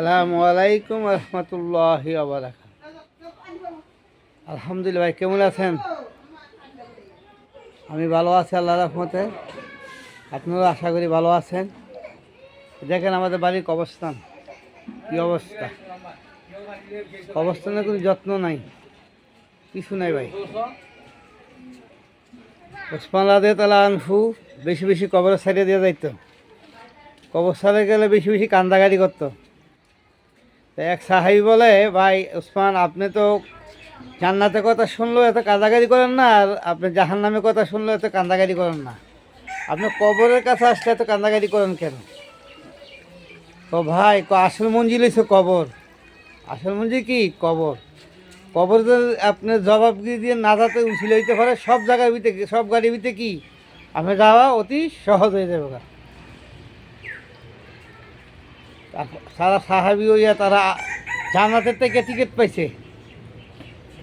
আসসালামু আলাইকুম রহমতুল্লাহ আলহামদুলিল্লাহ ভাই, কেমন আছেন? আমি ভালো আছি আল্লাহ রহমতে। আপনারা আশা করি ভালো আছেন। দেখেন আমাদের বাড়ির অবস্থান। কী অবস্থা? অবস্থানের কোনো যত্ন নাই। কিছু নাই ভাই। ওসমান রাদে তালা আনফু বেশি বেশি কবর সাইডে দিয়ে যাইতো। কবর সাইডে গেলে বেশি বেশি কান্দাগাড়ি করতো। তো এক সাহাবি বলে, ভাই, উসমান, আপনি তো জান্নাতের কথা শুনলেও এত কান্দাগাড়ি করেন না, আর আপনি জাহান নামের কথা শুনলেও এত কান্দাগাড়ি করেন না। আপনি কবরের কাছে আসলে এত কান্দাগাড়ি করেন কেন? তো ভাই আসল মঞ্জিল হয়েছে কবর। আসল মঞ্জিল কি? কবর। কবর আপনি জবাবগিরি দিয়ে না যাতে উছিল হইতে পারে, সব জায়গার ভিতরে, সব গাড়ির ভিতরে কি? আপনি যাওয়া অতি সহজ হয়ে যাবে সারা সাহাবি হইয়া তারা জান্নাতের থেকে টিকিট পাইছে।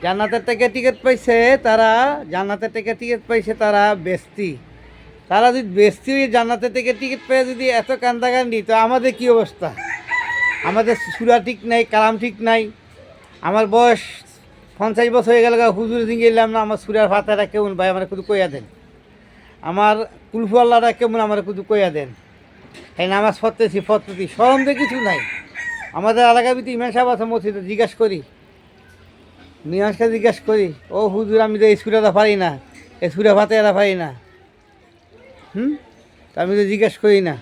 জান্নাতের থেকে টিকিট পাইছে, তারা জান্নাতের থেকে টিকিট পাইছে, তারা বেস্তি তারা যদি বেস্তি হয়ে জান্নাতের থেকে টিকিট পেয়ে, যদি এত কান্দাকান্দি, তো আমাদের কি অবস্থা? আমাদের সুরা ঠিক নাই, কালাম ঠিক নাই। আমার বয়স পঞ্চাশ বছর হয়ে গেল হুজুর দিন গেলাম না, আমার সুরার ফাতাটা কেমন? ভাই, আমার শুধু কইয়া দেন। আমার কুলফু আল্লাহটা কেমন? আমার শুধু কইয়া দেন। এই নামাজ পড়তেছি পড়তেছি সরম তো কিছু নাই। আমাদের এলাকার ভিতরে ইমান সাহেব আছে মসজিদে, জিজ্ঞাসা করি। মিয়াজকে জিজ্ঞাসা করি, ও হুজুর, আমি তো স্কুলে তো পারি না স্কুলে ভাতে এরা পারি না। হুম? আমি তো জিজ্ঞাসা করি না।